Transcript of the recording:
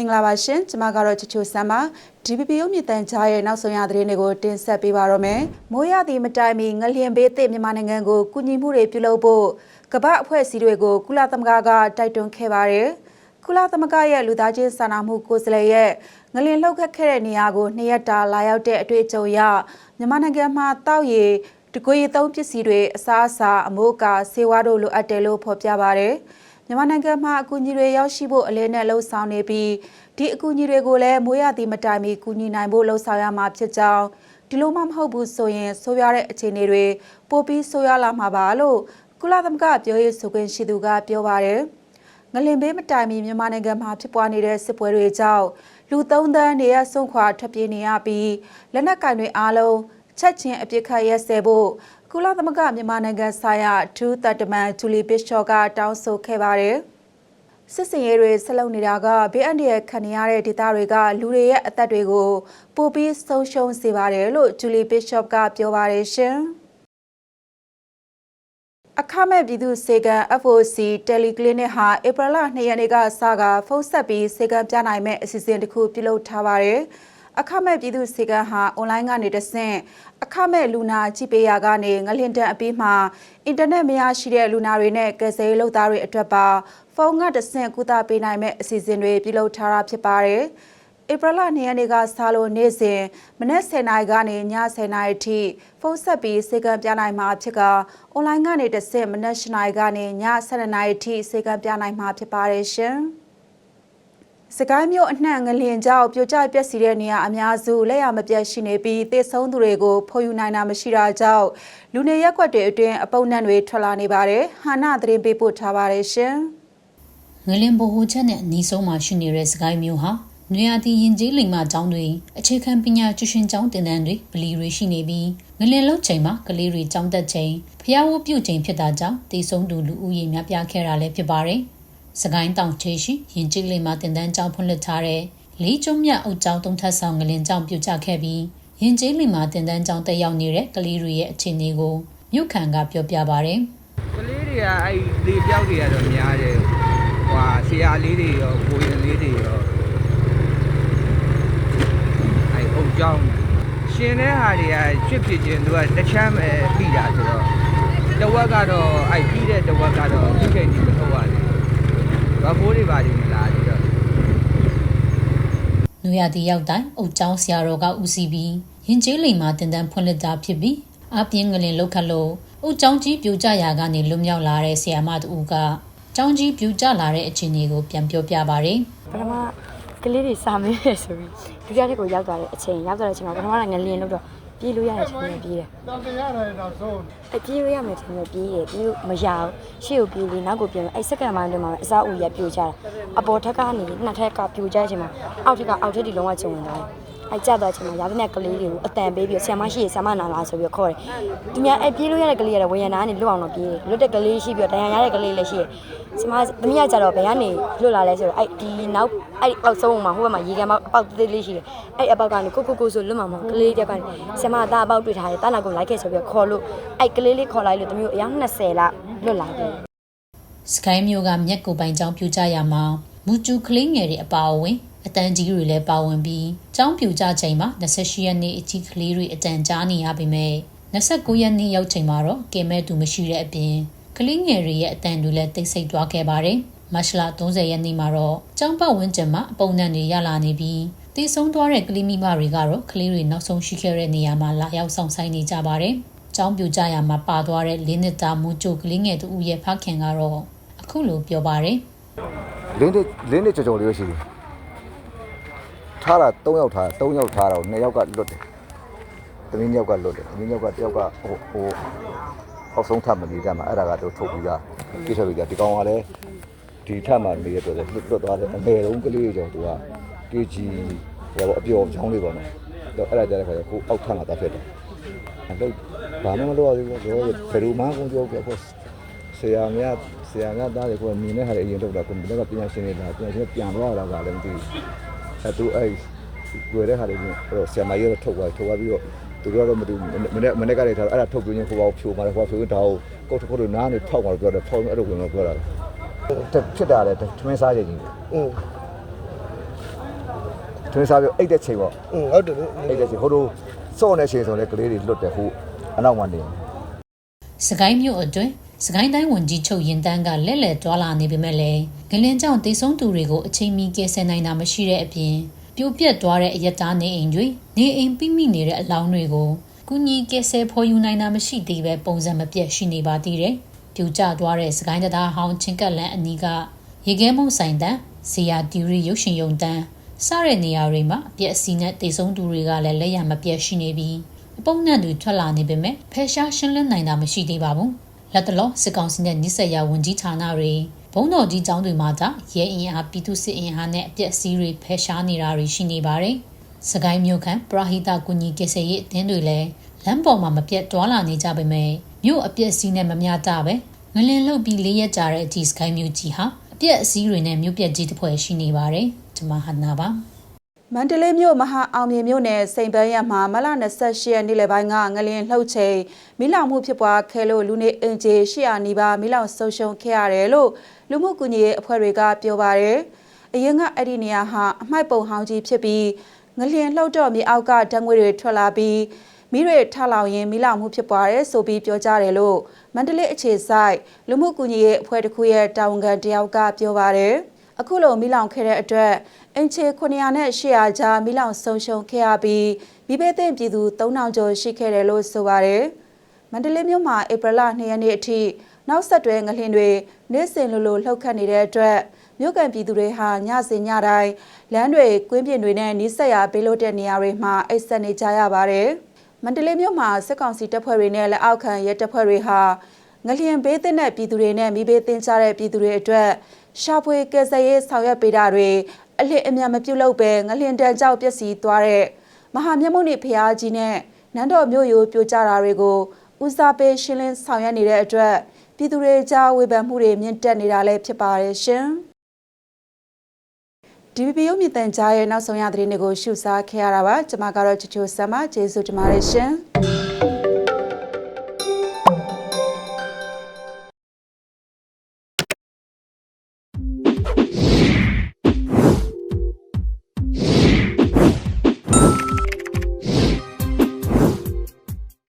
င်္ဂလာပါရှင်ကျွန်မကတော့ချချိုဆမ်ပါ DPP ရုပ်မြင့်တန်ကြားရဲ့နောက်ဆုံးရသတင်းတွေကိုတင်ဆက်ပေးပါတော့မယ်မိုးရသည့်မတိုင်မီငလျင်ဘေးသည့်မြန်မာနိုင်ငံကိုကူညီမှုတွေပြုလုပ်ဖို့ကမ္ဘာအဖွဲ့အစည်းတွေကိုကုလသမဂ္ဂကတိုက်တွန်းခဲ့ပါတယ်ကုလသမဂ္ဂရဲ့လူသားချင်းစာနာမှုကိုယ်စားလှယ်ရဲ့ငလျင်လှုပ်ခတ်ခဲ့တဲ့နေရာကိုနှစ်ရက်တာလာရောက်တဲ့အတွေ့အကြုံအရမြန်မာနိုင်ငံမှာတောက်ရည်တကွေသုံးပစ္စည်းတွေအစားအစာအမိုးအကာဆေးဝါးတို့လိုအပ်တယ်လို့ဖော်ပြပါတယ် မြန်မာနိုင်ငံမှာအကူအညီတွေရောက်ရှိဖို့အလေးနဲ့လှုံ့ဆော်နေပြီးဒီအကူအညီတွေကိုလည်းမိုးရသည့်မတိုင်မီကူညီနိုင်ဖို့လှုံ့ဆော်ရမှာဖြစ်ကြောင်းဒီလိုမှမဟုတ်ဘူးဆိုရင်ဆိုးရွားတဲ့အခြေအနေတွေပိုပြီးဆိုးရွားလာမှာပါလို့ကုလသမဂ္ဂပြောရေးဆိုခွင့်ရှိသူကပြောပါတယ်ငလင်ဘေးမတိုင်မီမြန်မာနိုင်ငံမှာဖြစ်ပွားနေတဲ့စစ်ပွဲတွေကြောင့်လူသုံးသန်းနေရဆုံးခွာထွက်ပြေးနေရပြီးလက်နက်ကင်တွေအားလုံးချက်ချင်းအပြစ်ခတ်ရဲစဲဖို့ ကုလသမဂ္ဂမြန်မာနိုင်ငံဆိုင်ရာထူးတတမန်ဂျူလီဘစ်ရှော့ကတောင်းဆိုခဲ့ပါတယ်။စစ်စင်ရေးတွေဆက်လုပ်နေတာကဘေးအန္တရာယ်ခံနေရတဲ့ဒေသတွေကလူတွေရဲ့အသက်တွေကိုပိုပြီးဆုံးရှုံးစေပါတယ်လို့ဂျူလီဘစ်ရှော့ကပြောပါတယ်ရှင်။အခမဲ့ပြည်သူစေကံ FOC Teleclinic ဟာဧပြီလ2ရက်နေ့ကစကဖုန်းဆက်ပြီးစေကံပြနိုင်မဲ့အစီအစဉ်တစ်ခုပြုလုပ်ထားပါတယ်။ အခမဲ့ပြည်သူစေကံဟာအွန်လိုင်းကနေတဆင့်အခမဲ့လူနာကြည့်ပေးရာကနေငလင်တန်အပြီးမှာအင်တာနက်မရရှိတဲ့လူနာတွေနဲ့ကယ်ဆယ်ရေးလုပ်သားတွေအတွက်ပါဖုန်းကတဆင့်ကုသပေးနိုင်မဲ့အစီအစဉ်တွေပြုလုပ်ထားတာဖြစ်ပါတယ်။ဧပြီလ2ရက်နေ့ကစလို့နေ့စဉ်မနက်10:00နာရီကနေည10:00နာရီအထိဖုန်းဆက်ပြီးစေကံပြနိုင်မှာဖြစ်ကအွန်လိုင်းကနေတဆင့်မနက်10:00နာရီကနေည12:00နာရီအထိစေကံပြနိုင်မှာဖြစ်ပါတယ်ရှင်။ စကိုင်းမြို့အနှံ့ငလျင်ကြောင့်ပြိုကျပျက်စီးတဲ့နေရာအများစုလက်ရမပြတ်ရှိနေပြီးသေဆုံးသူတွေကိုဖော်ယူနိုင်တာမရှိတာကြောင့်လူနေရက်ွက်တွေအတွင်းအပုံနှံတွေထွက်လာနေပါတယ်။ဟာနာသတင်းပေးပို့ထားပါတယ်ရှင်။ငလင်ဘိုဟိုချက်နဲ့အနီးဆုံးမှာရှိနေတဲ့စကိုင်းမျိုးဟာနွေရာသီရင်ကျေးလိမ်မာကျောင်းတွေအခြေခံပညာကျူရှင်ကျောင်းတင်တန်းတွေဗလီတွေရှိနေပြီးငလင်လုံးချိန်မှာကလေးတွေကျောင်းတက်ချိန်ဖျားဝပြုတ်ချိန်ဖြစ်တာကြောင့်တည်ဆုံးသူလူဦးရေများပြားခဲ့တာလည်းဖြစ်ပါတယ်။ စကိုင်းတောင်ချေရှိရင်ကျေးလိမ်မာတင်တန်းကျောင်းဖွင့်လှစ်ထားတဲ့လေးကျုံမြတ်အုပ်ကျောင်းသုံးထပ်ဆောင်ငလင်ကျောင်းပြုတ်ကျခဲ့ပြီးရင်ကျေးလိမ်မာတင်တန်းကျောင်းတက်ရောက်နေတဲ့ကလေးတွေရဲ့အခြေအနေကိုမြို့ခံကပြောပြပါဗျ။ကလေးတွေကအဲ့လေပြောက်တွေကတော့များတယ်ဟွာဆရာလေးတွေရောကိုရင်လေးတွေရောအဲ့အုပ်ကြောင်းရှင်တဲ့ဟာတွေကချွတ်ဖြစ်ခြင်းသူကတစ်ချမ်းပဲပြီးတာဆိုတော့တဝက်ကတော့အဲ့ပြီးတဲ့တဝက်ကတော့ခုချိန်ကြီးမဟုတ်ပါဘူး ဘာဖိုးတွေပါနေလားဒီတော့နွေရသည့်ရောက်တိုင်းအုတ်ချောင်းဆရာတော်ကဦးစီးပြီးရင်ကျေးလိမ်မှာတင်တန်းဖွင့်လှစ်တာဖြစ်ပြီးအပြင်းငလင်လောက်ခတ်လို့အုတ်ချောင်းကြီးပြူကျရာကနေလွတ်မြောက်လာတဲ့ဆရာမတူကကျောင်းကြီးပြူကျလာတဲ့အခြေအနေကိုပြန်ပြောပြပါဗျ။ပထမကလေးတွေစာမေးတယ်ဆိုပြီးဒုတိယတစ်ကိုရောက်သွားတဲ့အချိန်ရောက်သွားတဲ့အချိန်မှာပထမကငလျင်လို့တော့ ပြေးလို့ရတဲ့အချိန်နဲ့ပြေးတယ်။တော့ပြန်ရတယ်တော့ဆုံး။အပြေးလို့ရမယ်ထင်တယ်ပြေးတယ်ပြေးလို့မရဘူး။ရှေ့ကိုပြေးပြီးနောက်ကိုပြန်လို့အဲ့စက္ကန့်ပိုင်းတွင်မှာအစားအုပ်ရပြိုချတာ။အပေါ်ထက်ကနေနှစ်ထက်ကပြိုချတဲ့အချိန်မှာအောက်ထက်ကအောက်ထက်ဒီလုံးဝကျုံဝင်သွားတယ်။ အဲ့ကြတော့အချိန်မှာရာသနဲ့ကလေးတွေကိုအတန်ပေးပြီးဆရာမရှိရဆရာမနာလာဆိုပြီးခေါ်တယ်။ဒီများအဲ့ပြေးလို့ရတဲ့ကလေးကတော့ဝေယနာကနေလွတ်အောင်တော့ပြေးတယ်။လွတ်တဲ့ကလေးရှိပြီးတော့တရားရတဲ့ကလေးလည်းရှိတယ်။ဆရာမသမီးကကြတော့ဘယ်ကနေလွတ်လာလဲဆိုတော့အဲ့ဒီနောက်အဲ့အောက်ဆုံးမှာဟိုဘက်မှာရေကန်ပေါက်အပေါက်သေးသေးလေးရှိတယ်အဲ့အပေါက်ကနေကိုကိုကိုဆိုလွတ်မှာမဟုတ်ကလေးတက်ကနေဆရာမသားအပေါက်တွေ့ထားတယ်တာနာကိုလိုက်ခဲ့ဆိုပြီးခေါ်လို့အဲ့ကလေးလေးခေါ်လိုက်လို့သမီးတို့အယောက်20လောက်လွတ်လာတယ်စကိုင်းမျိုးကမြက်ကိုပိုင်ကျောင်းပြူကြရမှာမူကျူကလေးငယ်တွေအပါအဝင် အတန်ကြီးတွေလည်းပါဝင်ပြီးကျောင်းပြူကြချိန်မှာ28ရက်နေ့အကြီးကလေးတွေအတန်ကြားနေရပေမဲ့29ရက်နေ့ရောက်ချိန်မှာတော့ကင်မဲ့သူမရှိတဲ့အပြင်ကလေးငယ်တွေရဲ့အတန်တွေလည်းတိတ်ဆိတ်သွားခဲ့ပါတယ်မတ်လ30ရက်နေ့မှာတော့ကျောင်းပတ်ဝန်းကျင်မှာအပုံနှံတွေရလာနေပြီးတည်ဆုံးသွားတဲ့ကလေးမိမတွေကတော့ကလေးတွေနောက်ဆုံးရှိခဲ့တဲ့နေရာမှာလာရောက်ဆောင်ဆိုင်နေကြပါတယ်။ကျောင်းပြူကြရာမှာပါသွားတဲ့လင်းနှစ်သားမူကျိုကလေးငယ်တူရဲ့ဖခင်ကတော့အခုလိုပြောပါတယ်လင်းနှစ်လင်းနှစ်ကြော်ကြော်လေးပဲရှိတယ် ထားတာ၃ယောက်ထား၃ယောက်ထားတော့2ယောက်ကလွတ်တယ်သမီးယောက်ကလွတ်တယ်သမီးယောက်ကတယောက်ကဟိုဟိုအောက်ဆုံးထပ်မနေကြမှာအဲ့ဒါကတော့ထုတ်ပြီးသားပြစ်ထုတ်ပြီးသားဒီကောင်ကလည်းဒီထပ်မှနေတဲ့အတွက်လည်းလွတ်လွတ်သွားတယ်အငယ်ဆုံးကလေးကြောင့်သူက KG ဟိုအပျော်ချောင်းလေးပေါ့နော်တော့အဲ့ဒါကြတဲ့ခါကျကိုအောက်ထပ်မှာတာဖြစ်တယ်အဲ့တော့ဘာမှမလုပ်ရသေးဘူးတော့ဘယ်လိုမှကိုကြောက်ပြပေါ့ဆရာများဆရာများသားတွေကမြင်တဲ့ဟာတွေအရင်လုပ်တာကိုဘယ်ကပညာရှင်တွေလာပညာရှင်ပြန်သွားတာကလည်းမသိဘူး အဲသူအဲ့တွေ့တဲ့ဟာတွေအဲ့တော့ဆရာမကြီးတော့ထုတ်သွားထုတ်သွားပြီးတော့သူတို့ကတော့မတူမနေ့မနေ့ကလေးထားအဲ့ဒါထုတ်ပြင်းဟိုဘောဖြိုมาတယ်ဟိုဖြိုဒါကိုကုတ်ထုတ်လို့နားနေဖောက်มาပြောတယ်ဖောက်အဲ့လိုဝင်တော့ပြောတာဖြစ်တာလေထမင်းစားချိန်ကြီးအင်း ထွင်းစားပြောအိတ်တဲ့ချိန်ပေါ့ อืมဟုတ်တယ်လေ အိတ်တဲ့ချိန်ဟိုလိုစော့နေချိန်ဆိုလဲကလေးတွေလွတ်တယ်ဟိုအနောက်မှနေ စကိုင်းမြို့အတွင်း စကိုင်းတိုင်းဝန်ကြီးချုပ်ရင်တန်းကလက်လက်တွာလာနေပေမဲ့လည်းငလင်ကြောင့်တိတ်ဆုံးသူတွေကိုအချိန်မီကယ်ဆယ်နိုင်တာမရှိတဲ့အပြင်ပြိုပြက်သွားတဲ့အယက်သားနေအိမ်တွေနေအိမ်ပိမိနေတဲ့အလောင်းတွေကိုကုညီကယ်ဆယ်ဖော်ယူနိုင်တာမရှိသေးပဲပုံစံမပြတ်ရှိနေပါသေးတယ်။ပြိုကျသွားတဲ့စကိုင်းတရားဟောင်းချင်းကပ်လန်အနီးကရေခဲမုံဆိုင်တန်းဇီယာတီရီရုပ်ရှင်ယုံတန်းစတဲ့နေရာတွေမှာအပြက်အစီနဲ့တိတ်ဆုံးသူတွေကလည်းလက်ရမပြတ်ရှိနေပြီးအပုံနဲ့သူထွက်လာနေပေမဲ့ဖယ်ရှားရှင်းလင်းနိုင်တာမရှိသေးပါဘူး။ လက်တလောစစ်ကောင်စီနဲ့နိဆက်ရဝန်ကြီးဌာနတွေဘုံတော်ကြီးကျောင်းတွေမှာသာရဲအင်အားပြည်သူစစ်အင်အားနဲ့အပြက်အစီးတွေဖယ်ရှားနေတာတွေရှိနေပါတယ်။စကိုင်းမြို့ခံပရာဟိတကုညီကယ်ဆယ်ရေးအသင်းတွေလည်းလမ်းပေါ်မှာမပြတ်တွာလာနေကြပေမဲ့မြို့အပြက်အစီးနဲ့မမျှတပဲငလင်လှုပ်ပြီးလေးရက်ကြာတဲ့အထိစကိုင်းမြို့ကြီးဟာအပြက်အစီးတွေနဲ့မြို့ပြက်ကြီးတစ်ဖွဲ့ရှိနေပါတယ်။ကျွန်မဟာနာပါ မန္တလေးမြို့မဟာအောင်မြေမြို့နယ်စိန်ပန်းရက်မှာမလ28ရက်နေ့လယ်ပိုင်းကငလျင်လှုပ်ချိန်မိလောင်မှုဖြစ်ပွားခဲ့လို့လူနေအင်ဂျီ800နီးပါးမိလောင်ဆုံးရှုံးခဲ့ရတယ်လို့လူမှုကူညီရေးအဖွဲ့တွေကပြောပါတယ်။အရင်ကအဲ့ဒီနေရာဟာအမိုက်ပုံဟောင်းကြီးဖြစ်ပြီးငလျင်လှုပ်တော့မြေအောက်ကဓာတ်ငွေတွေထွက်လာပြီးမိတွေထလောင်ရင်မိလောင်မှုဖြစ်ပွားတယ်ဆိုပြီးပြောကြတယ်လို့မန္တလေးအခြေစိုက်လူမှုကူညီရေးအဖွဲ့တစ်ခုရဲ့တာဝန်ခံတယောက်ကပြောပါတယ်။ အခုလိုမိလောင်ခဲ့တဲ့အတွက်အင်ချေ900နဲ့800ကြားမိလောင်ဆုံးရှုံးခဲ့ရပြီးမိဘသိမ့်ပြည်သူ3000ကျော်ရှိခဲ့တယ်လို့ဆိုပါတယ်။မန္တလေးမြို့မှာဧပြီလ2ရက်နေ့အထိနောက်ဆက်တွဲငလျင်တွေနေ့စဉ်လိုလိုလှုပ်ခတ်နေတဲ့အတွက်မြို့ကန်ပြည်သူတွေဟာညစဉ်ညတိုင်းလမ်းတွေကွင်းပြင်တွေနဲ့နီးစပ်ရာဘေးလို့တဲ့နေရာတွေမှာအိတ်ဆက်နေကြရပါတယ်။မန္တလေးမြို့မှာစစ်ကောင်စီတပ်ဖွဲ့တွေနဲ့လက်အောက်ခံရဲတပ်ဖွဲ့တွေဟာ ငလျင်ဘေးသင့်တဲ့ပြည်သူတွေနဲ့မိဘေးသင့်ကြတဲ့ပြည်သူတွေအတွက်ရှာဖွေကယ်ဆယ်ရေးဆောင်ရွက်ပေးတာတွေအလစ်အမြန်မပြုတ်လို့ပဲငလျင်တန်ကြောက်ပျက်စီးသွားတဲ့မဟာမြတ်မုန်နေဖျားကြီးနဲ့နန်းတော်မြို့ရိုးပြိုကျတာတွေကိုဦးစားပေးရှင်းလင်းဆောင်ရွက်နေတဲ့အတွက်ပြည်သူတွေကြားဝေဖန်မှုတွေမြင့်တက်နေတာလည်းဖြစ်ပါတယ်ရှင်။ DVB ရုပ်မြင့်တန်ကြားရဲ့နောက်ဆုံးရသတင်းတွေကိုရှုစားခဲ့ရတာပါကျွန်မကတော့ချချိုဆမ်မကျေးဇူးတင်ပါတယ်ရှင်။